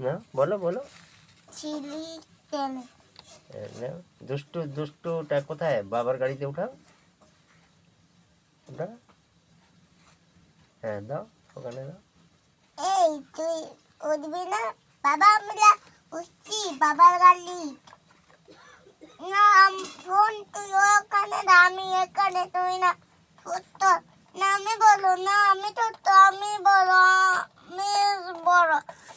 না? বলো বলো। চিলি নাও। দুষ্টু দুষ্টুটা কোথায়? বাবার গাড়িতে উঠাও। ওটা হ্যাঁ দাও ওখানে দাও। এই তুই উঠবি না? বাবা আমরা উঠছি বাবার গাড়ি। না আম- ফোন তুই ওখানে আমি এখানে তুই না। ছোট্ট না আমি বলো না আমি ছোট্ট আমি বলো আমি বড়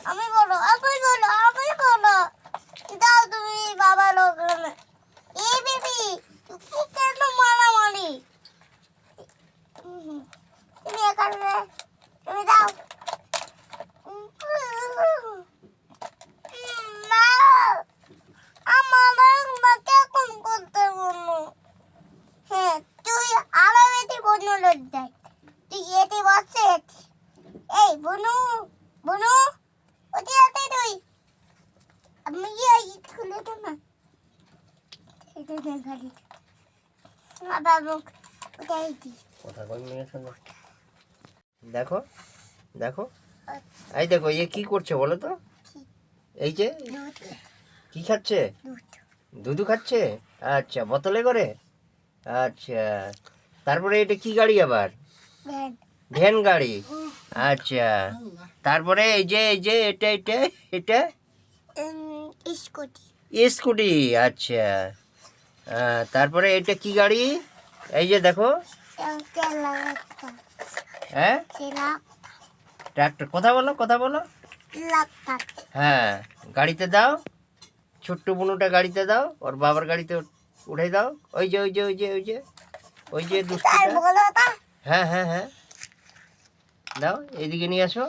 আমি বড় আমি বড় আমি বড় দাও তুমি বাবার ওখানে এই বেবি তুই কেন মারামারি হুম, তুমি এখানে তুমি দাও মা আমার মাকে কোন করতে বলো হ্যাঁ তুই আরও বেশি বনু লজ্জায় তুই এতে বসে এই বনু বনু ওটি আছে তুই আমি এই খুলে দে না এটা দে গাড়ি বাবা মুখ ওটাই দি কথা কই নিয়ে শোনো দেখো দেখো। এই দেখো এ কি করছে বলো তো? এই যে? কি খাচ্ছে? দুধু খাচ্ছে? আচ্ছা বোতলে করে? আচ্ছা তারপরে এটা কি গাড়ি আবার? ভ্যান গাড়ি। আচ্ছা তারপরে এই যে এই যে এটা এটা এটা? স্কুটি। স্কুটি আচ্ছা। তারপরে এটা কি গাড়ি? এই যে দেখো। হ্যাঁ? ট্রাক্টর। কথা বলো কথা বলো। হ্যাঁ গাড়িতে দাও। ছোট্ট বুনুটা গাড়িতে দাও। ওর বাবার গাড়িতে উঠে দাও। ওই যে ওই যে ওই যে ওই যে ওই যে হ্যাঁ হ্যাঁ হ্যাঁ। দাও এইদিকে নিয়ে আসো।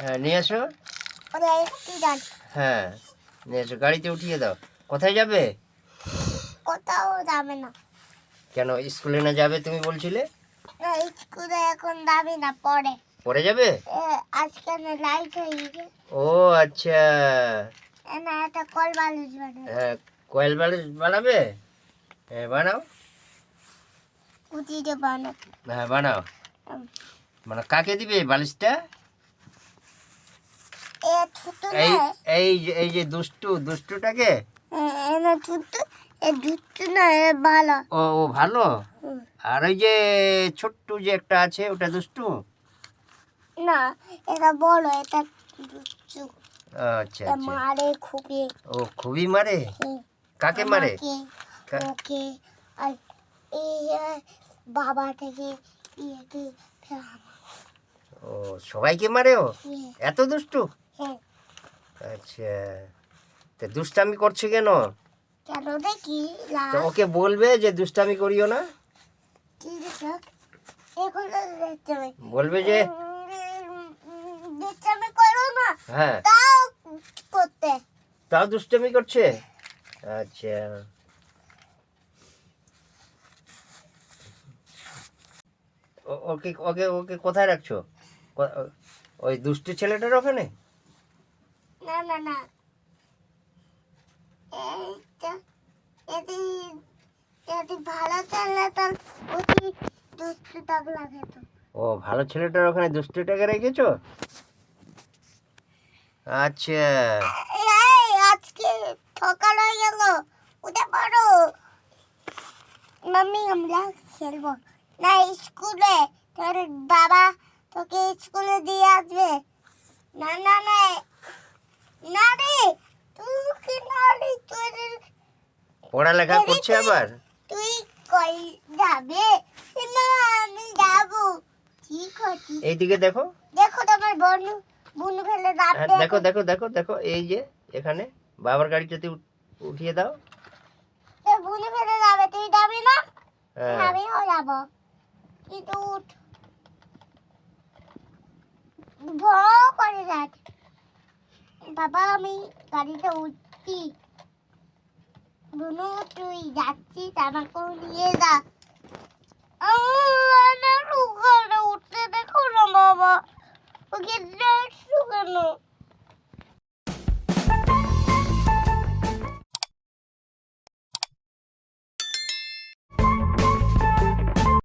হ্যাঁ নিয়ে আসো। হ্যাঁ আসো গাড়িতে উঠিয়ে দাও। কোথায় যাবে? কোথাও যাবে না। কেন স্কুলে না যাবে তুমি বলছিলে? না স্কুলে এখন যাবে না পরে। পরে যাবে? আজকে না লাইট হয়ে গেছে। ও আচ্ছা। না একটা কল বালিশ বানাবে। হ্যাঁ কয়েল বালিশ বানাবে? হ্যাঁ বানাও। উঠিয়ে বানাবে। হ্যাঁ বানাও। মানে কাকে দিবে বালিশটা এই এই যে এই যে দুষ্টু দুষ্টুটাকে? ও ও ভালো? আর ওই যে ছোট্ট যে একটা আছে ওটা দুষ্টু? না এটা বড় এটা দুধ আচ্ছা আচ্ছা। মারে খুবই। ও খুবই মারে? কাকে মারে? আমাকে, কা- ওকে আর এই বাবা থেকে ইয়েকে ও সবাইকে মারে ও? ইয়ে, এত দুষ্টু? হ্যাঁ আচ্ছা। তা দুষ্টামি করছে কেন? কেন দেখি তো ওকে বলবে যে দুষ্টামি করিও না? বলবে যে দেখতে করো না। হ্যাঁ। তাও করতে? তাও দুষ্টামি করছে? আচ্ছা। ওকে ওকে ওকে কোথায় রাখছো? ওই দুষ্টু ছেলেটার ওখানে? না না না। এইটা এটি ভালো চলে তার অতি দুষ্টু দাগ লাগে তো। ও ভালো ছেলেটার ওখানে দুষ্টুটাকে রেখেছো? আচ্ছা। এই আজকে সকাল হয়ে গেল। উঠে পড়ো। মাম্মি আমরা খেলব। না স্কুলে। তোর বাবা তোকে স্কুলে দিয়ে আসবে না না না না রে তুই কি না রে তোর পড়ালেখা করছে আবার? তুই কই যাবে? আমি যাব। ঠিক আছে। এইদিকে দেখো। দেখো তোমার বোন বোন ফেলে দাঁত দেখো। দেখো দেখো দেখো এই যে এখানে। বাবার গাড়িটাতে উঠ- উঠিয়ে দাও। ফেলে যাবে তুই যাবি না? হ্যাঁ। আমিও যাব। কিন্তু উঠ। ভয় করে যাচ্ছে বাবা আমি গাড়িতে উঠছি। দুনু তুই যাচ্ছিস, আমাকেও নিয়ে যা। আমার শুকানো উঠতে দেখো না বাবা। ওকে দেখছ কেন